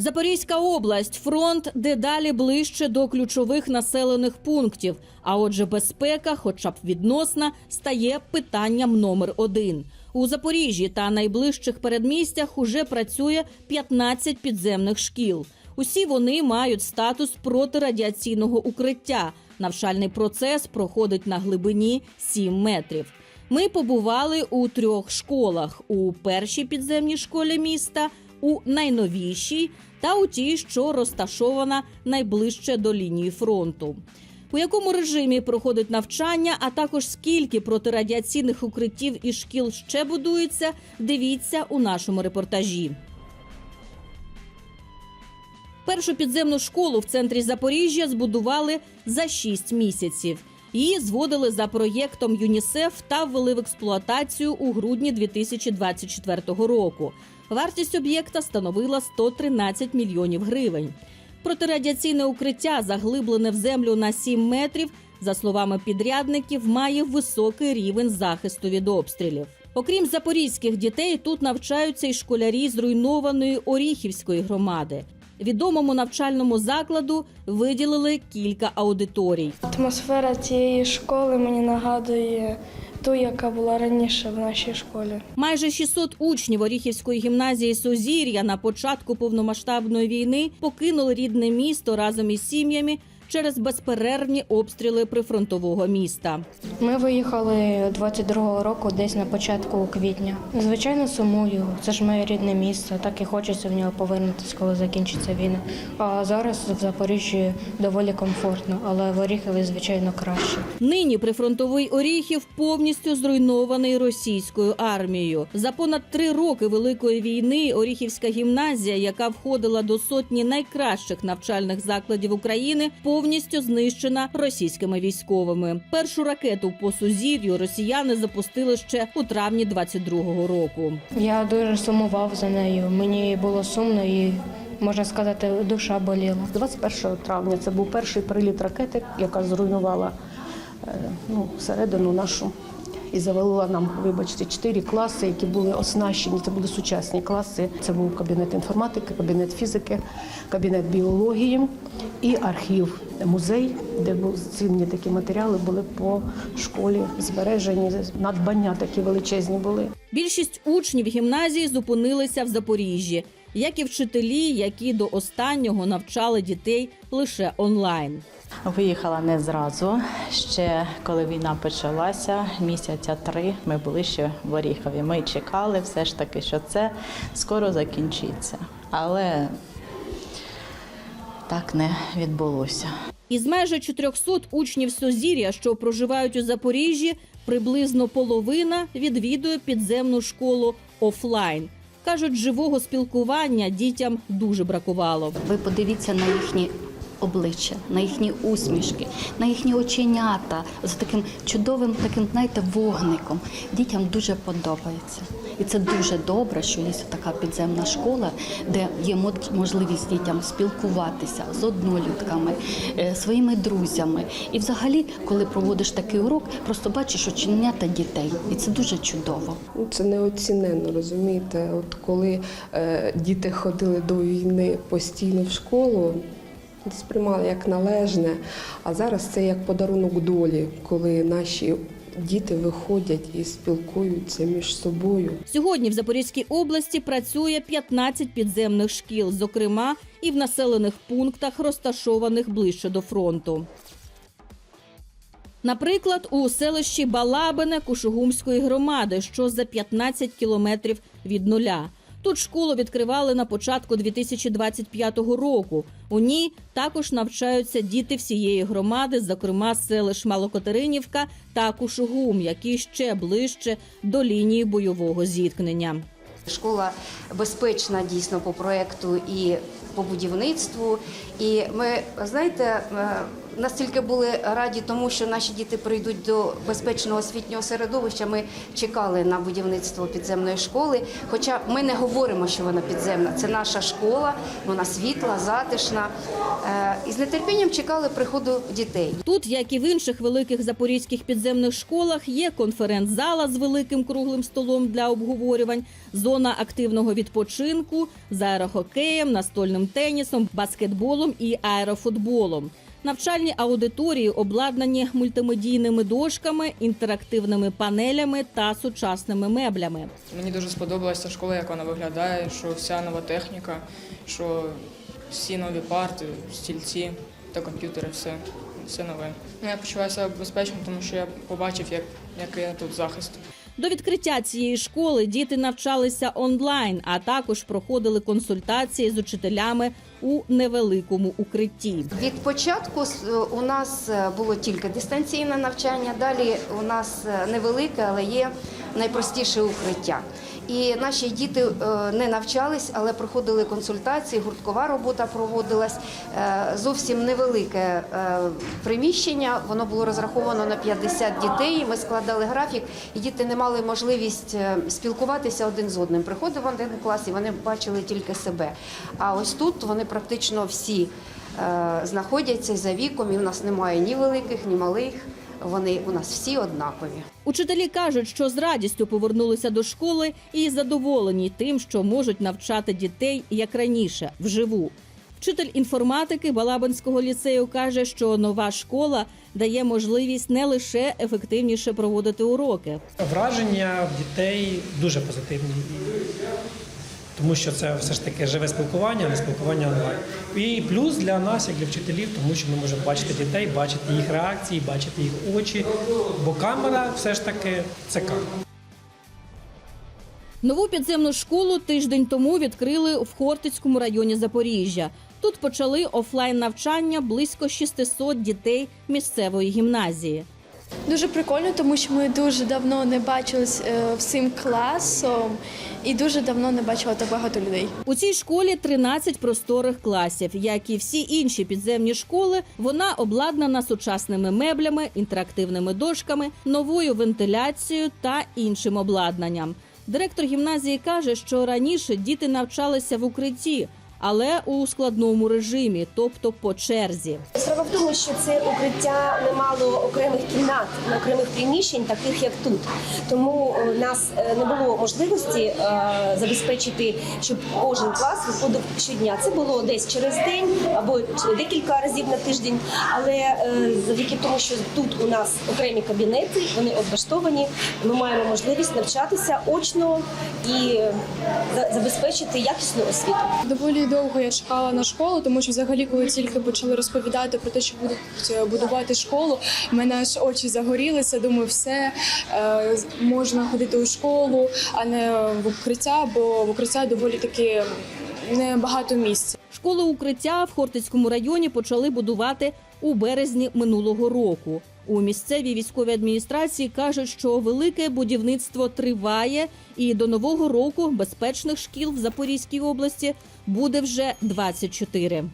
Запорізька область фронт дедалі ближче до ключових населених пунктів. А отже, безпека, хоча б відносна, стає питанням номер один. У Запоріжжі та найближчих передмістях уже працює 15 підземних шкіл. Усі вони мають статус протирадіаційного укриття. Навчальний процес проходить на глибині 7 метрів. Ми побували у трьох школах: у першій підземній школі міста, у найновішій та у тій, що розташована найближче до лінії фронту. У якому режимі проходить навчання, а також скільки протирадіаційних укриттів і шкіл ще будується, дивіться у нашому репортажі. Першу підземну школу в центрі Запоріжжя збудували за 6 місяців. Її зводили за проєктом ЮНІСЕФ та ввели в експлуатацію у грудні 2024 року. Вартість об'єкта становила 113 мільйонів гривень. Протирадіаційне укриття, заглиблене в землю на 7 метрів, за словами підрядників, має високий рівень захисту від обстрілів. Окрім запорізьких дітей, тут навчаються й школярі зруйнованої Оріхівської громади. Відомому навчальному закладу виділили кілька аудиторій. Атмосфера цієї школи мені нагадує ту, яка була раніше в нашій школі. Майже 600 учнів Оріхівської гімназії Сузір'я на початку повномасштабної війни покинули рідне місто разом із сім'ями через безперервні обстріли прифронтового міста. Ми виїхали 22-го року, десь на початку квітня. Звичайно, сумую. Це ж моє рідне місто. Так і хочеться в нього повернутися, коли закінчиться війна. А зараз в Запоріжжі доволі комфортно, але в Оріхові, звичайно, краще. Нині прифронтовий Оріхів повністю зруйнований російською армією. За понад три роки великої війни Оріхівська гімназія, яка входила до сотні найкращих навчальних закладів України, повністю знищена російськими військовими. Першу ракету по сузір'ю росіяни запустили ще у травні 22-го року. Я дуже сумував за нею. Мені було сумно і можна сказати, душа боліла. 21 травня це був перший приліт ракети, яка зруйнувала е, ну, середину нашу і завалила нам, вибачте, чотири класи, які були оснащені. Це були сучасні класи. Це був кабінет інформатики, кабінет фізики, кабінет біології і архів, музей, де були цінні такі матеріали були по школі збережені. Надбання такі величезні були. Більшість учнів гімназії зупинилися в Запоріжжі, як і вчителі, які до останнього навчали дітей лише онлайн. Виїхала не зразу. Ще коли війна почалася, місяця три ми були ще в Оріхові. Ми чекали все ж таки, що це скоро закінчиться. Але так не відбулося. Із майже 400 учнів Созір'я, що проживають у Запоріжжі, приблизно половина відвідує підземну школу офлайн. Кажуть, живого спілкування дітям дуже бракувало. Ви подивіться на їхні обличчя, на їхні усмішки, на їхні оченята з таким чудовим, таким, знаєте, вогником. Дітям дуже подобається. І це дуже добре, що є така підземна школа, де є можливість дітям спілкуватися з однолюдками, е, своїми друзями. І взагалі, коли проводиш такий урок, просто бачиш оченята дітей, і це дуже чудово. Ну, Це неоціненно, розумієте. От коли е, діти ходили до війни постійно в школу, сприймали як належне, а зараз це як подарунок долі, коли наші діти виходять і спілкуються між собою. Сьогодні в Запорізькій області працює 15 підземних шкіл, зокрема і в населених пунктах, розташованих ближче до фронту. Наприклад, у селищі Балабине Кушугумської громади, що за 15 кілометрів від нуля. Тут школу відкривали на початку 2025 року. У ній також навчаються діти всієї громади, зокрема селищ Малокотеринівка та Кушугум, які ще ближче до лінії бойового зіткнення. Школа безпечна дійсно по проекту і по будівництву. І ми знаєте, е, настільки були раді тому, що наші діти прийдуть до безпечного освітнього середовища. Ми чекали на будівництво підземної школи. Хоча ми не говоримо, що вона підземна. Це наша школа, вона світла, затишна. Е, І з нетерпінням чекали приходу дітей. Тут, як і в інших великих запорізьких підземних школах, є конференц-зала з великим круглим столом для обговорювань, зона активного відпочинку з аерохокеєм, настольним тенісом, баскетболом і аерофутболом. Навчальні аудиторії обладнані мультимедійними дошками, інтерактивними панелями та сучасними меблями. Мені дуже сподобалася школа, як вона виглядає, що вся нова техніка, що всі нові парти, стільці та комп'ютери, все, все нове. Ну, Я почуваюся безпечно, тому що я побачив, як, який тут захист. До відкриття цієї школи діти навчалися онлайн, а також проходили консультації з учителями у невеликому укритті. Від початку у нас е, було тільки дистанційне навчання. Далі у нас е, невелике, але є найпростіше укриття. І наші діти е, не навчались, але проходили консультації, гурткова робота проводилась. Е, Зовсім невелике е, приміщення. Воно було розраховано на 50 дітей. Ми складали графік, і діти не мали можливість спілкуватися один з одним. Приходив один клас, і вони бачили тільки себе. А ось тут вони практично всі знаходяться за віком, і в нас немає ні великих, ні малих. Вони у нас всі однакові. Учителі кажуть, що з радістю повернулися до школи і задоволені тим, що можуть навчати дітей як раніше вживу. Вчитель інформатики Балабинського ліцею каже, що нова школа дає можливість не лише ефективніше проводити уроки, Враження в дітей дуже позитивні. Тому що це все ж таки живе спілкування, а не спілкування онлайн. І плюс для нас, як для вчителів, тому що ми можемо бачити дітей, бачити їх реакції, бачити їх очі. Бо камера все ж таки це камера. Нову підземну школу тиждень тому відкрили в Хортицькому районі Запоріжжя. Тут почали офлайн навчання близько 600 дітей місцевої гімназії. Дуже прикольно, тому що ми дуже давно не бачились е, всім класом і дуже давно не бачила так багато людей. У цій школі 13 просторих класів. Як і всі інші підземні школи, вона обладнана сучасними меблями, інтерактивними дошками, новою вентиляцією та іншим обладнанням. Директор гімназії каже, що раніше діти навчалися в укритті, але у складному режимі, тобто по черзі. Справа в тому, що це укриття не мало окремих кімнат, не окремих приміщень, таких як тут. Тому у нас е, не було можливості е, забезпечити, щоб кожен клас виходив щодня. Це було десь через день або декілька разів на тиждень. Але е, завдяки тому, що тут у нас окремі кабінети, вони облаштовані, ми маємо можливість навчатися очно і е, забезпечити якісну освіту. Доволі довго я чекала на школу, тому що взагалі, коли тільки почали розповідати про те, що будуть е, будувати школу, в мене аж очі загорілися. Думаю, все е, можна ходити у школу, а не в укриття, бо в укриття доволі таки небагато місць. Школи укриття в Хортицькому районі почали будувати у березні минулого року. У місцевій військовій адміністрації кажуть, що велике будівництво триває, і до нового року безпечних шкіл в Запорізькій області буде вже 24.